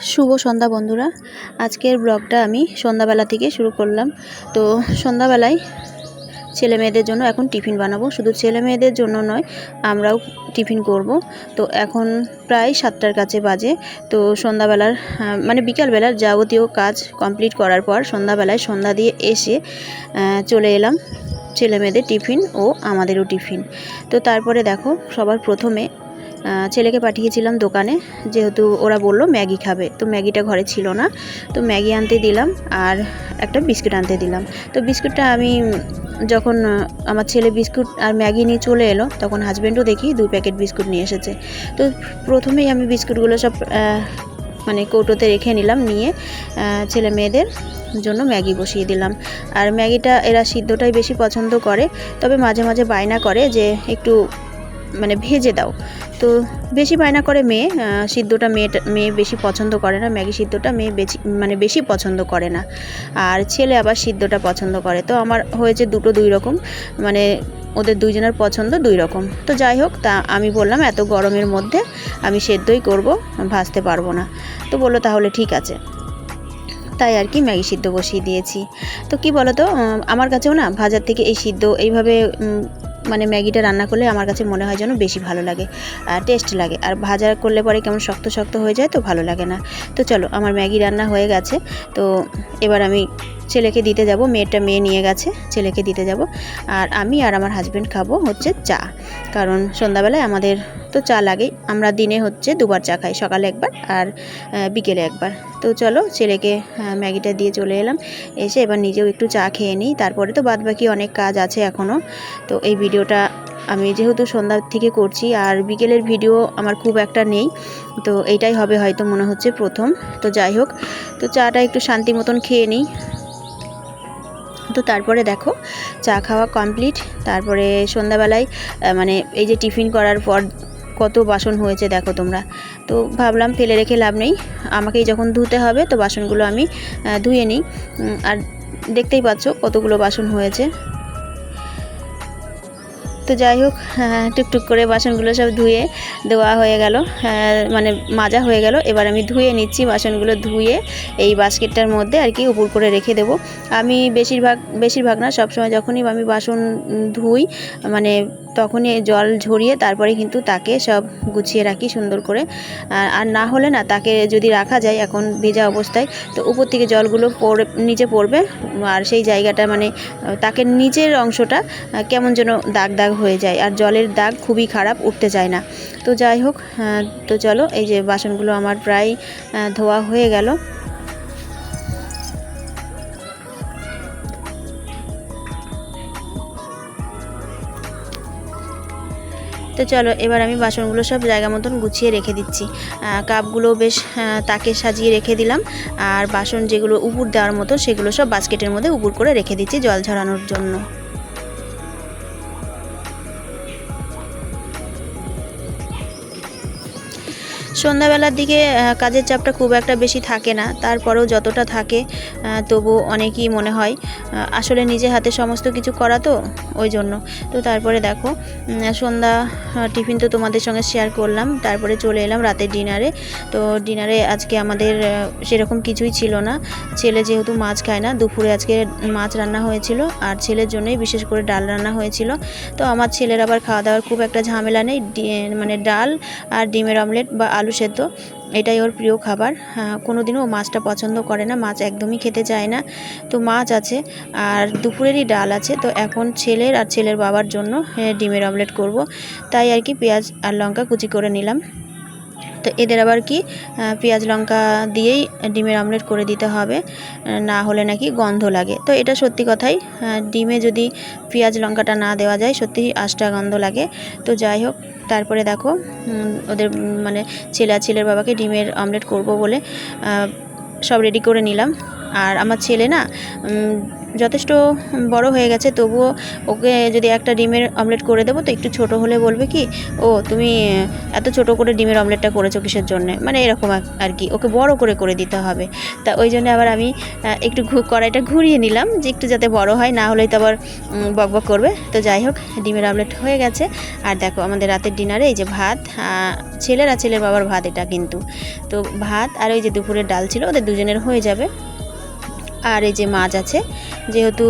শুভ সন্ধ্যা বন্ধুরা। আজকের ব্লগটা আমি সন্ধ্যাবেলা থেকে শুরু করলাম। তো সন্ধ্যাবেলায় ছেলে মেয়েদের জন্য এখন টিফিন বানাবো। শুধু ছেলে মেয়েদের জন্য নয়, আমরাও টিফিন করব। তো এখন প্রায় সাতটার কাছে বাজে। তো সন্ধ্যাবেলার মানে বিকালবেলার যাবতীয় কাজ কমপ্লিট করার পর সন্ধ্যাবেলায় সন্ধ্যা দিয়ে এসে চলে এলাম ছেলে মেয়েদের টিফিন ও আমাদেরও টিফিন। তো তারপরে দেখো, সবার প্রথমে ছেলেকে পাঠিয়েছিলাম দোকানে, যেহেতু ওরা বলল ম্যাগি খাবে। তো ম্যাগিটা ঘরে ছিল না। তো ম্যাগি আনতে দিলাম আর একটা বিস্কুট আনতে দিলাম। তো বিস্কুটটা আমি যখন আমার ছেলে বিস্কুট আর ম্যাগি নিয়ে চলে এলো, তখন হাজব্যান্ডও দেখি দুই প্যাকেট বিস্কুট নিয়ে এসেছে। তো প্রথমেই আমি বিস্কুটগুলো সব মানে কৌটোতে রেখে নিলাম, নিয়ে ছেলে মেয়েদের জন্য ম্যাগি বসিয়ে দিলাম। আর ম্যাগিটা এরা সিদ্ধটাই বেশি পছন্দ করে, তবে মাঝে মাঝে বায়না করে যে একটু মানে ভেজে দাও। তো বেশি বায়না করে মেয়ে সিদ্ধটা মেয়েটা, মেয়ে বেশি পছন্দ করে না, ম্যাগি সিদ্ধটা মেয়ে বেশি মানে বেশি পছন্দ করে না। আর ছেলে আবার সিদ্ধটা পছন্দ করে। তো আমার হয়েছে দুটো দুই রকম মানে ওদের দুইজনের পছন্দ দুই রকম। তো যাই হোক, তা আমি বললাম, এত গরমের মধ্যে আমি সেদ্ধই করব, ভাজতে পারব না। তো বলল, তাহলে ঠিক আছে। তাই আর কি ম্যাগি সিদ্ধ বসিয়ে দিয়েছি। তো কি বলো তো আমার কাছেও না ভাজার থেকে এই সিদ্ধ, এইভাবে মানে ম্যাগিটা রান্না করলে আমার কাছে মনে হয় যেন বেশি ভালো লাগে, আর টেস্ট লাগে। আর ভাজা করলে পরে কেমন শক্ত শক্ত হয়ে যায় তো ভালো লাগে না। তো চলো, আমার ম্যাগি রান্না হয়ে গেছে। তো এবার আমি ছেলেকে দিতে যাব, মেয়েটা মেয়ে নিয়ে গেছে, ছেলেকে দিতে যাব। আর আমি আর আমার হাজব্যান্ড খাব হচ্ছে চা। কারণ সন্ধ্যাবেলায় আমাদের তো চা লাগেই, আমরা দিনে হচ্ছে দুবার চা খাই, সকালে একবার আর বিকেলে একবার। তো চলো ছেলেকে ম্যাগিটা দিয়ে চলে এলাম, এসে এবার নিজেও একটু চা খেয়ে নিই। তারপরে তো বাদবাকি অনেক কাজ আছে এখনও তো এই ভিডিওটা আমি যেহেতু সন্ধ্যা থেকে করছি, আর বিকেলের ভিডিও আমার খুব একটা নেই, তো এইটাই হবে হয়তো মনে হচ্ছে প্রথম। তো যাই হোক, তো চাটা একটু শান্তি মতন খেয়ে নিই। তো তারপরে দেখো, চা খাওয়া কমপ্লিট তারপরে সন্ধ্যাবেলায় মানে এই যে টিফিন করার পর কত বাসন হয়েছে দেখো তোমরা। তো ভাবলাম ফেলে রেখে লাভ নেই। আমাকেই যখন ধুতে হবে তো বাসনগুলো আমি ধুয়ে নিই। আর দেখতেই পাচ্ছ কতগুলো বাসন হয়েছে। তো যাই হোক টুকটুক করে বাসনগুলো সব ধুয়ে দেওয়া হয়ে গেল। মানে মাজা হয়ে গেল। এবার আমি ধুয়ে নিচ্ছি বাসনগুলো ধুয়ে এই বাস্কেটটার মধ্যে আর কি উপর করে রেখে দেব। আমি বেশিরভাগ বেশিরভাগ না, সবসময় যখনই আমি বাসন ধুই মানে তখনই জল ঝরিয়ে তারপরে কিন্তু তাকে সব গুছিয়ে রাখি সুন্দর করে। আর না হলে না তাকে যদি রাখা যায় এখন ভেজা অবস্থায়, তো উপর থেকে জলগুলো পড়ে, নিচে পড়বে। আর সেই জায়গাটা মানে তাকে নিচের অংশটা কেমন যেন দাগ দাগ হয়ে যায়। আর জলের দাগ খুবই খারাপ, উঠতে চায় না। তো যাই হোক তো চলো, এই যে বাসনগুলো আমার প্রায় ধোয়া হয়ে গেল। তো চলো, এবার আমি বাসনগুলো সব জায়গা মতন গুছিয়ে রেখে দিচ্ছি। কাপগুলো বেশ তাকে সাজিয়ে রেখে দিলাম। আর বাসন যেগুলো উপুর দেওয়ার মতো, সেগুলো সব বাস্কেটের মধ্যে উপর করে রেখে দিচ্ছি জল ঝরানোর জন্য। সন্ধ্যাবেলার দিকে কাজের চাপটা খুব একটা বেশি থাকে না। তারপরেও যতটা থাকে তবু অনেকই মনে হয়। আসলে নিজে হাতে সমস্ত কিছু করা তো, ওই জন্য। তো তারপরে দেখো সন্ধ্যা টিফিন তো তোমাদের সঙ্গে শেয়ার করলাম। তারপরে চলে এলাম রাতের ডিনারে তো ডিনারে আজকে আমাদের সেরকম কিছুই ছিল না। ছেলে যেহেতু মাছ খায় না, দুপুরে আজকে মাছ রান্না হয়েছিল। আর ছেলের জন্যই বিশেষ করে ডাল রান্না হয়েছিল। তো আমার ছেলের আবার খাওয়া দাওয়ার খুব একটা ঝামেলা নেই। মানে ডাল আর ডিমের অমলেট বা আলু সেদ্ধ। এটাই ওর প্রিয় খাবার। কোনো দিনও মাছটা পছন্দ করে না। মাছ একদমই খেতে চায় না। তো মাছ আছে আর দুপুরেরই ডাল আছে। তো এখন ছেলের আর ছেলের বাবার জন্য আহ, ডিমের অমলেট করব। তাই আর কি পেঁয়াজ আর লঙ্কা কুচি করে নিলাম। তো এদের আবার কি পেঁয়াজ, লঙ্কা দিয়েই ডিমের অমলেট করে দিতে হবে না হলে নাকি গন্ধ লাগে। তো এটা সত্যি কথাই ডিমে যদি পেঁয়াজ, লঙ্কাটা না দেওয়া যায়, সত্যি আষ্টা গন্ধ লাগে। তো যাই হোক, তারপরে দেখো ওদের মানে ছেলে ছেলের বাবাকে ডিমের অমলেট করব বলে সব রেডি করে নিলাম। আর আমার ছেলে না যথেষ্ট বড় হয়ে গেছে তবুও ওকে যদি একটা ডিমের অমলেট করে দেবো তো একটু ছোট হলে বলবে কি ও তুমি এত ছোট করে ডিমের অমলেটটা করেছ কিসের জন্য? মানে এরকম আর- কি ওকে বড় করে করে দিতে হবে। তা ওই জন্য আবার আমি একটু কড়াইটা ঘুরিয়ে নিলাম যে একটু যাতে বড় হয় না হলেই তো আবার উম, বকবক করবে। তো যাই হোক ডিমের অমলেট হয়ে গেছে। আর দেখো আমাদের রাতের ডিনারে এই যে ভাত ছেলের ছেলের বাবার ভাত এটা কিন্তু। তো ভাত আর ওই যে দুপুরের ডাল ছিল ওদের দুজনের হয়ে যাবে। আর এই যে মাছ আছে যেহেতু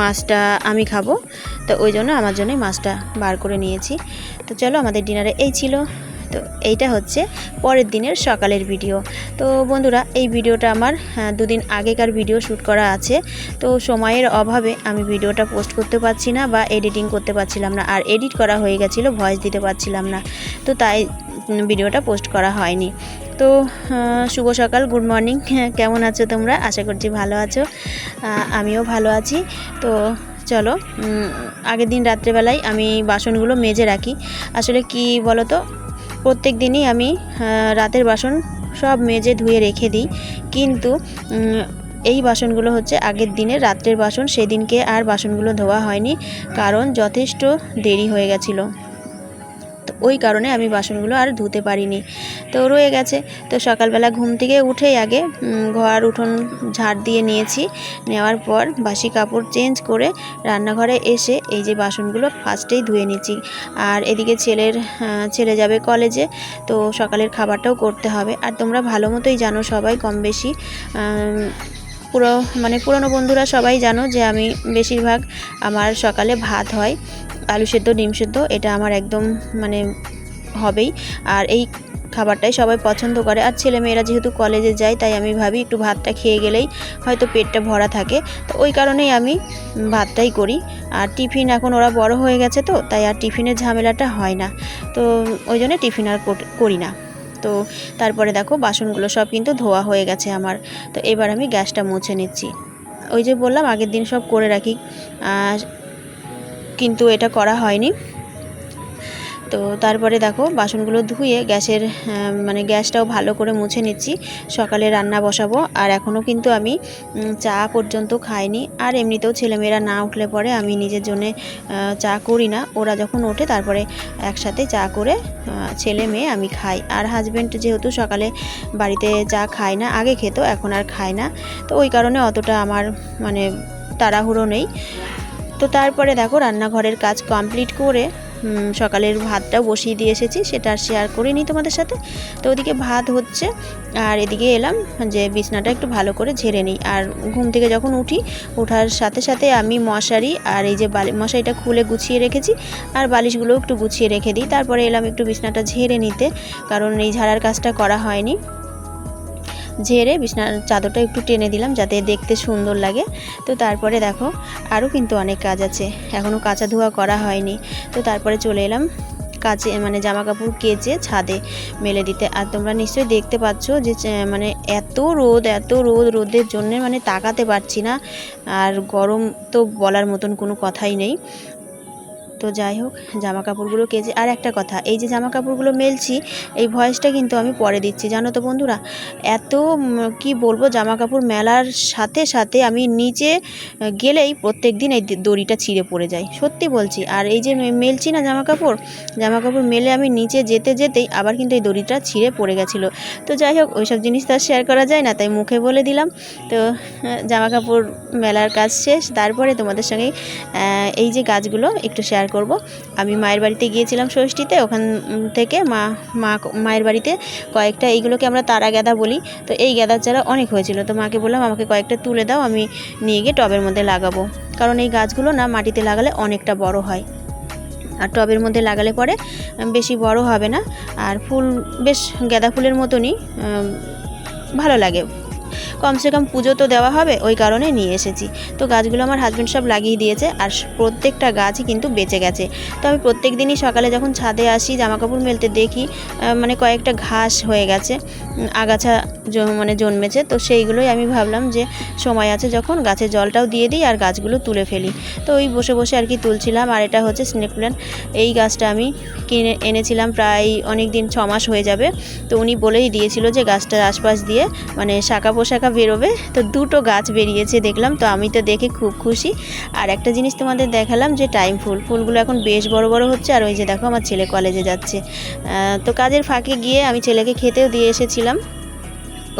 মাছটা আমি খাব তো ওই জন্য আমার জন্যই মাছটা বার করে নিয়েছি। তো চলো আমাদের ডিনারে এই ছিল। তো এইটা হচ্ছে পরের দিনের সকালের ভিডিও। তো বন্ধুরা এই ভিডিওটা আমার হ্যাঁ, দুদিন আগেকার ভিডিও শ্যুট করা আছে। তো সময়ের অভাবে আমি ভিডিওটা পোস্ট করতে পারছি না বা এডিটিং করতে পারছিলাম না আর এডিট করা হয়ে গেছিল ভয়েস দিতে পারছিলাম না। তো তাই ভিডিওটা পোস্ট করা হয়নি। তো শুভ সকাল, গুড মর্নিং। কেমন আছো তোমরা? আশা করছি ভালো আছো। আমিও ভালো আছি। তো, চলো আগের দিন রাত্রেবেলায় আমি বাসনগুলো মেজে রাখি। আসলে কি বলো তো প্রত্যেক দিনই আমি রাতের বাসন সব মেজে ধুয়ে রেখে দিই। কিন্তু এই বাসনগুলো হচ্ছে আগের দিনে রাত্রের বাসন। সেদিনকে আর বাসনগুলো ধোয়া হয়নি। কারণ যথেষ্ট দেরি হয়ে গেছিল। ওই কারণে আমি বাসনগুলো আর ধুতে পারিনি। তো রয়ে গেছে। তো সকালবেলা ঘুম থেকে উঠেই আগে ঘর উঠোন ঝাড় দিয়ে নিয়েছি। নেওয়ার পর বাসি কাপড় চেঞ্জ করে রান্নাঘরে এসে এই যে বাসনগুলো ফার্স্টেই ধুয়ে নিচ্ছি। আর এদিকে ছেলের ছেলে যাবে কলেজে, তো সকালের খাবারটাও করতে হবে। আর তোমরা ভালো মতোই জানো সবাই কম বেশি পুরো মানে পুরনো বন্ধুরা সবাই জানো যে আমি বেশিরভাগ আমার সকালে ভাত হয়, আলু সেদ্ধ, ডিম সেদ্ধ, এটা আমার একদম মানে হবেই। আর এই খাবারটাই সবাই পছন্দ করে। আর ছেলেমেয়েরা যেহেতু কলেজে যায়, তাই আমি ভাবি একটু ভাতটা খেয়ে গেলেই হয়তো পেটটা ভরা থাকে। তো ওই কারণেই আমি ভাতটাই করি। আর টিফিন এখন ওরা বড় হয়ে গেছে তো, তাই আর টিফিনের ঝামেলাটা হয় না। তো ওই জন্য টিফিন আর কর- করি না। তো তারপরে দেখো বাসনগুলো সব কিন্তু ধোয়া হয়ে গেছে আমার। তো এবার আমি গ্যাসটা মুছে নিচ্ছি। ওই যে বললাম আগের দিন সব করে রাখি। কিন্তু এটা করা হয়নি। তো তারপরে দেখো বাসনগুলো ধুয়ে গ্যাসের মানে গ্যাসটাও ভালো করে মুছে নিচ্ছি। সকালে রান্না বসাবো। আর এখনও কিন্তু আমি চা পর্যন্ত খাইনি। আর এমনিতেও ছেলেমেয়েরা না উঠলে পরে আমি নিজের জন্যে চা করি না। ওরা যখন ওঠে তারপরে একসাথে চা করে ছেলে মেয়ে আমি খাই। আর হাজব্যান্ড যেহেতু সকালে বাড়িতে চা খায় না, আগে খেত, এখন আর খায় না। তো ওই কারণে অতটা আমার মানে তাড়াহুড়ো নেই। তো তারপরে দেখো রান্নাঘরের কাজ কমপ্লিট করে সকালের ভাতটাও বসিয়ে দিয়ে এসেছি, সেটা আর শেয়ার করিনি তোমাদের সাথে। তো ওদিকে ভাত হচ্ছে, আর এদিকে এলাম যে বিছনাটা একটু ভালো করে ঝেড়ে নিই। আর ঘুম থেকে যখন উঠি, ওঠার সাথে সাথে আমি মশারি আর এই যে বালি, মশারিটা খুলে গুছিয়ে রেখেছি, আর বালিশগুলোও একটু গুছিয়ে রেখে দিই। তারপরে এলাম একটু বিছনাটা ঝেড়ে নিতে, কারণ এই ঝাড়ার কাজটা করা হয়নি। ঝেড়ে বিছনার চাদরটা একটু টেনে দিলাম যাতে দেখতে সুন্দর লাগে। তো তারপরে দেখো আরও কিন্তু অনেক কাজ আছে। এখনও কাঁচা ধোয়া করা হয়নি। তো তারপরে চলে এলাম কাচে মানে জামা কাপড় কেচে ছাদে মেলে দিতে। আর তোমরা নিশ্চয়ই দেখতে পাচ্ছ যে মানে এত রোদ এত রোদ, রোদের জন্য মানে তাকাতে পারছি না। আর গরম তো বলার মতন কোনো কথাই নেই। তো যাই হোক জামা কাপড়গুলো কেচে, আর একটা কথা, এই যে জামা কাপড়গুলো মেলছি, এই ভয়েসটা কিন্তু আমি পরে দিচ্ছি, জানো তো বন্ধুরা? এত কি বলব জামা কাপড় মেলার সাথে সাথে আমি নিচে গেলেই প্রত্যেক দিন এই দড়িটা ছিঁড়ে পড়ে যায়, সত্যি বলছি। আর এই যে মেলছি না জামা কাপড় জামা কাপড় মেলে আমি নিচে যেতে যেতেই আবার কিন্তু এই দড়িটা ছিঁড়ে পড়ে গেছিল। তো যাই হোক, ওইসব জিনিস তো আর শেয়ার করা যায় না, তাই মুখে বলে দিলাম। তো জামা কাপড় মেলার কাজ শেষ, তারপরে তোমাদের সঙ্গে এই যে গাছগুলো একটু শেয়ার করব। আমি মায়ের বাড়িতে গিয়েছিলাম ষষ্ঠীতে, ওখান থেকে মা মা মায়ের বাড়িতে কয়েকটা, এইগুলোকে আমরা তারা গাঁদা বলি। তো এই গাঁদার চারা অনেক হয়েছিল। তো মাকে বললাম, আমাকে কয়েকটা তুলে দাও, আমি নিয়ে গিয়ে টবের মধ্যে লাগাবো। কারণ এই গাছগুলো না মাটিতে লাগালে অনেকটা বড় হয়। আর টবের মধ্যে লাগালে পরে বেশি বড় হবে না। আর ফুল বেশ গাঁদা ফুলের মতনই ভালো লাগে। কমসে কম পুজো তো দেওয়া হবে, ওই কারণে নিয়ে এসেছি। তো গাছগুলো আমার হাজব্যান্ড সব লাগিয়ে দিয়েছে, আর প্রত্যেকটা গাছই কিন্তু বেঁচে গেছে। তো আমি প্রত্যেক দিনই সকালে যখন ছাদে আসি, জামাকাপড় মেলতে দেখি মানে কয়েকটা ঘাস হয়ে গেছে। আগাছা মানে জন্মেছে, তো সেইগুলোই আমি ভাবলাম যে সময় আছে যখন গাছে জলটাও দিয়ে দিই আর গাছগুলো তুলে ফেলি। তো ওই বসে বসে আর কি তুলছিলাম, আর এটা হচ্ছে স্নেক প্ল্যান্ট এই গাছটা আমি কিনে, এনেছিলাম প্রায় অনেক দিন ছ মাস হয়ে যাবে। তো উনি বলেই দিয়েছিল যে গাছটার আশপাশ দিয়ে মানে শাখা পোশাখা বেরোবে। তো দুটো গাছ বেরিয়েছে দেখলাম, তো আমি তো দেখে খুব খুশি। আর একটা জিনিস তোমাদের দেখালাম যে টাইম ফুল, ফুলগুলো এখন বেশ বড় বড় হচ্ছে। আর ওই যে দেখো আমার ছেলে কলেজে যাচ্ছে। তো কাজের ফাঁকে গিয়ে আমি ছেলেকে খেতেও দিয়ে এসেছিলাম।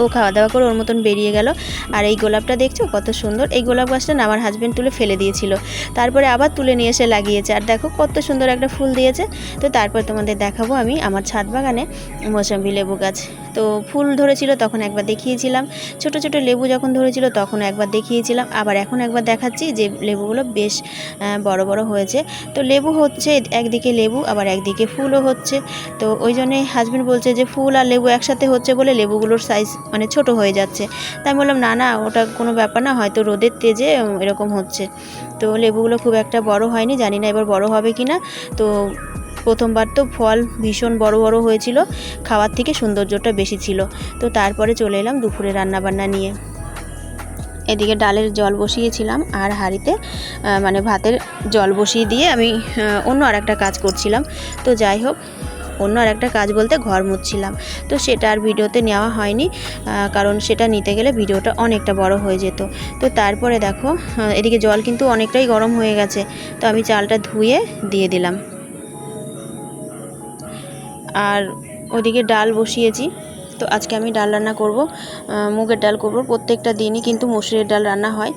ও খাওয়া দাওয়া করে ওর মতন বেরিয়ে গেল। আর এই গোলাপটা দেখছ? কত সুন্দর। এই গোলাপ গাছটা না আমার হাজব্যান্ড তুলে ফেলে দিয়েছিল। তারপরে আবার তুলে নিয়ে এসে লাগিয়েছে। আর দেখো কত সুন্দর একটা ফুল দিয়েছে। তো তারপর তোমাদের দেখাবো আমি আমার ছাদ বাগানে মৌসম্বি লেবু গাছ। তো ফুল ধরেছিল তখন একবার দেখিয়েছিলাম। ছোট ছোট লেবু যখন ধরেছিল তখন একবার দেখিয়েছিলাম। আবার এখন একবার দেখাচ্ছি যে লেবুগুলো বেশ বড় বড় হয়েছে। তো লেবু হচ্ছে একদিকে লেবু, আবার একদিকে ফুলও হচ্ছে। তো ওই জন্যে হাজব্যান্ড বলছে যে ফুল আর লেবু একসাথে হচ্ছে বলে লেবুগুলোর সাইজ মানে ছোট হয়ে যাচ্ছে। তাই বললাম, না না, ওটা কোনো ব্যাপার না, হয়তো রোদের তেজে এরকম হচ্ছে। তো লেবুগুলো খুব একটা বড় হয়নি, জানি না এবার বড় হবে কি না তো প্রথমবার তো ফল ভীষণ বড় বড় হয়েছিল, খাওয়ার থেকে সৌন্দর্যটা বেশি ছিল। তো তারপরে চলে এলাম দুপুরে রান্নাবান্না নিয়ে। এদিকে ডালের জল বসিয়েছিলাম আর হাঁড়িতে মানে ভাতের জল বসিয়ে দিয়ে আমি অন্য আর একটা কাজ করছিলাম। তো যাই হোক, অন্য আর একটা কাজ বলতে ঘর মুছছিলাম। তো সেটা আর ভিডিওতে নেওয়া হয়নি কারণ সেটা নিতে গেলে ভিডিওটা অনেকটা বড় হয়ে যেত। তো তারপরে দেখো এদিকে জল কিন্তু অনেকটাই গরম হয়ে গেছে। তো আমি চালটা ধুয়ে দিয়ে দিলাম। আর ওদিকে ডাল বসিয়েছি। তো আজকে আমি ডাল রান্না করব মুগের ডাল করব। প্রত্যেকটা দিনই কিন্তু মুসুরের ডাল রান্না হয়।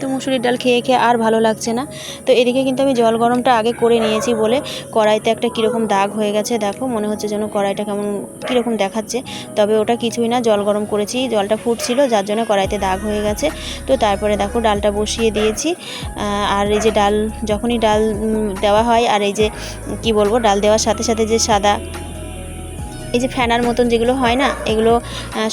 তো মুসুরির ডাল খেয়ে খেয়ে আর ভালো লাগছে না। তো এদিকে কিন্তু আমি জল গরমটা আগে করে নিয়েছি বলে কড়াইতে একটা কীরকম দাগ হয়ে গেছে, দেখো মনে হচ্ছে যেন কড়াইটা কেমন কীরকম দেখাচ্ছে। তবে ওটা কিছুই না, জল গরম করেছি, জলটা ফুটছিল, যার জন্য কড়াইতে দাগ হয়ে গেছে। তো তারপরে দেখো ডালটা বসিয়ে দিয়েছি। আর এই যে ডাল, যখনই ডাল দেওয়া হয়, আর এই যে, কি বলব, ডাল দেওয়ার সাথে সাথে যে সাদা এই যে ফ্যানার মতন যেগুলো হয় না, এগুলো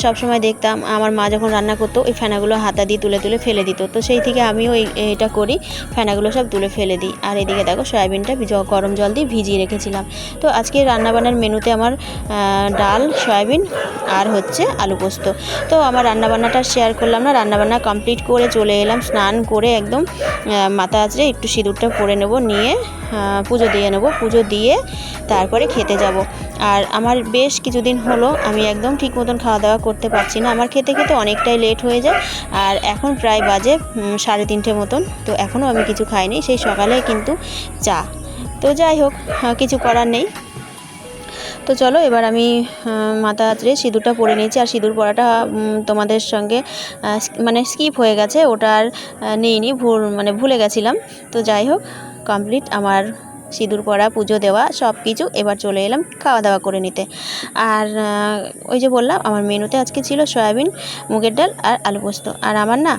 সব সময় দেখতাম। আমার মা যখন রান্না করতো, ওই ফ্যানাগুলো হাতা দিয়ে তুলে তুলে ফেলে দিত। তো সেই থেকে আমিও এটা করি ফ্যানাগুলো সব তুলে ফেলে দিই। আর এদিকে দেখো, সয়াবিনটা গরম জল দিয়ে ভিজিয়ে রেখেছিলাম। তো আজকে রান্নাবান্নার মেনুতে আমার ডাল, সয়াবিন আর হচ্ছে আলু পোস্ত। তো আমার রান্নাবান্নাটা শেয়ার করলাম না, রান্নাবান্না কমপ্লিট করে চলে এলাম, স্নান করে একদম মাথা আঁচড়ে একটু সিঁদুরটা পরে নেব, নিয়ে পুজো দিয়ে নেব। পুজো দিয়ে তারপরে খেতে যাব। আর আমার বেশ কিছুদিন হলো আমি একদম ঠিক মতন খাওয়া দাওয়া করতে পারছি না। আমার খেতে খেতে অনেকটাই লেট হয়ে যায় আর এখন প্রায় বাজে সাড়ে তিনটে মতন। তো এখনও আমি কিছু খাইনি, সেই সকালে কিন্তু চা। তো যাই হোক কিছু করার নেই। তো চলো এবার আমি মাথা আঁচড়ে সিঁদুরটা পরে নিয়েছি আর সিঁদুর পরাটা তোমাদের সঙ্গে মানে স্কিপ হয়ে গেছে, ওটা আর নিইনি, ভুল মানে ভুলে গেছিলাম। তো যাই হোক কমপ্লিট আমার সিঁদুর পরা, পুজো দেওয়া সব কিছু এবার চলে এলাম খাওয়া দাওয়া করে নিতে। আর ওই যে বললাম, আমার মেনুতে আজকে ছিল সয়াবিন, মুগের ডাল আর আলু পোস্ত। আর আমার না,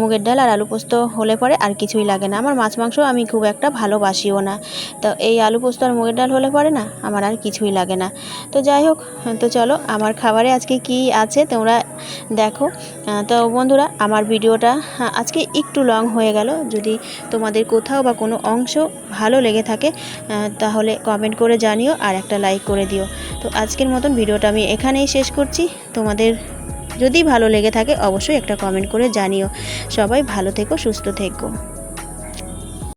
মুগের ডাল আর আলু পোস্ত হলে পরে আর কিছুই লাগে না। আমার মাছ মাংস আমি খুব একটা ভালোবাসিও না। তো এই আলু পোস্ত আর মুগের ডাল হলে পরে না, আমার আর কিছুই লাগে না। তো যাই হোক, তো চলো, আমার খাবারে আজকে কি আছে তোমরা দেখো। তো বন্ধুরা, আমার ভিডিওটা আজকে একটু লং হয়ে গেল। যদি তোমাদের কোথাও বা কোনো অংশ ভালো লেগে থাকে তাহলে কমেন্ট করে জানিও আর একটা লাইক করে দিও। তো আজকের মতন ভিডিওটা আমি এখানেই শেষ করছি। তোমাদের যদি ভালো লেগে থাকে অবশ্যই একটা কমেন্ট করে জানিও। সবাই ভালো থেকো, সুস্থ থেকো।